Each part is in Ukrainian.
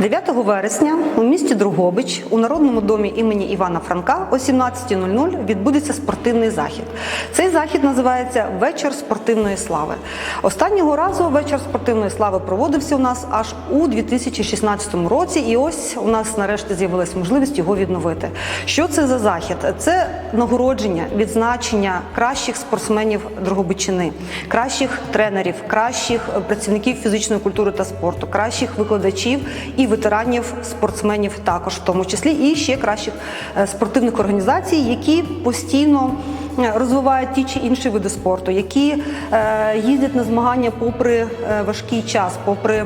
9 вересня у місті Другобич у Народному домі імені Івана Франка о 17.00 відбудеться спортивний захід. Цей захід називається Вечір спортивної слави. Останнього разу вечір спортивної слави проводився у нас аж у 2016 році, і ось у нас нарешті з'явилась можливість його відновити. Що це за захід? Це нагородження, відзначення кращих спортсменів Другобичини, кращих тренерів, кращих працівників фізичної культури та спорту, кращих викладачів і ветеранів спортсменів також, в тому числі, і ще кращих е, спортивних організацій, які постійно е, розвивають ті чи інші види спорту, які е, їздять на змагання попри важкий час, попри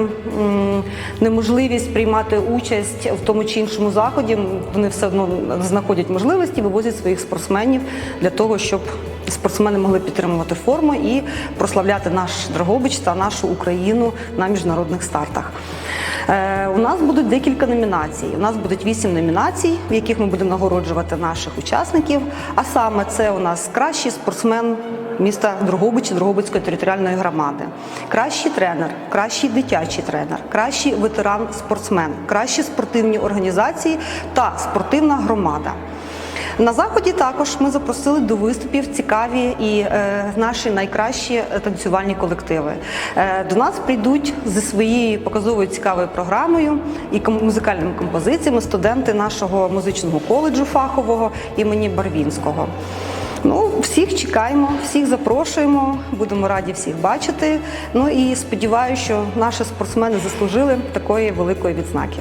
неможливість приймати участь в тому чи іншому заході. Вони все одно знаходять можливості, вивозять своїх спортсменів для того, щоб спортсмени могли підтримувати форму і прославляти наш Драгобич та нашу Україну на міжнародних стартах. Е, У нас будуть декілька номінацій. У нас будуть вісім номінацій, в яких ми будемо нагороджувати наших учасників. А саме це у нас кращий спортсмен міста Дрогобич, Дрогобицької територіальної громади, кращий тренер, кращий дитячий тренер, кращий ветеран-спортсмен, кращі спортивні організації та спортивна громада. На заході також ми запросили до виступів цікаві і е, наші найкращі е, танцювальні колективи. Е, до нас прийдуть зі своєю показовою цікавою програмою і музикальними композиціями студенти нашого музичного коледжу фахового імені Барвінського. Ну, всіх чекаємо, всіх запрошуємо, будемо раді всіх бачити. Ну і сподіваюся, що наші спортсмени заслужили такої великої відзнаки.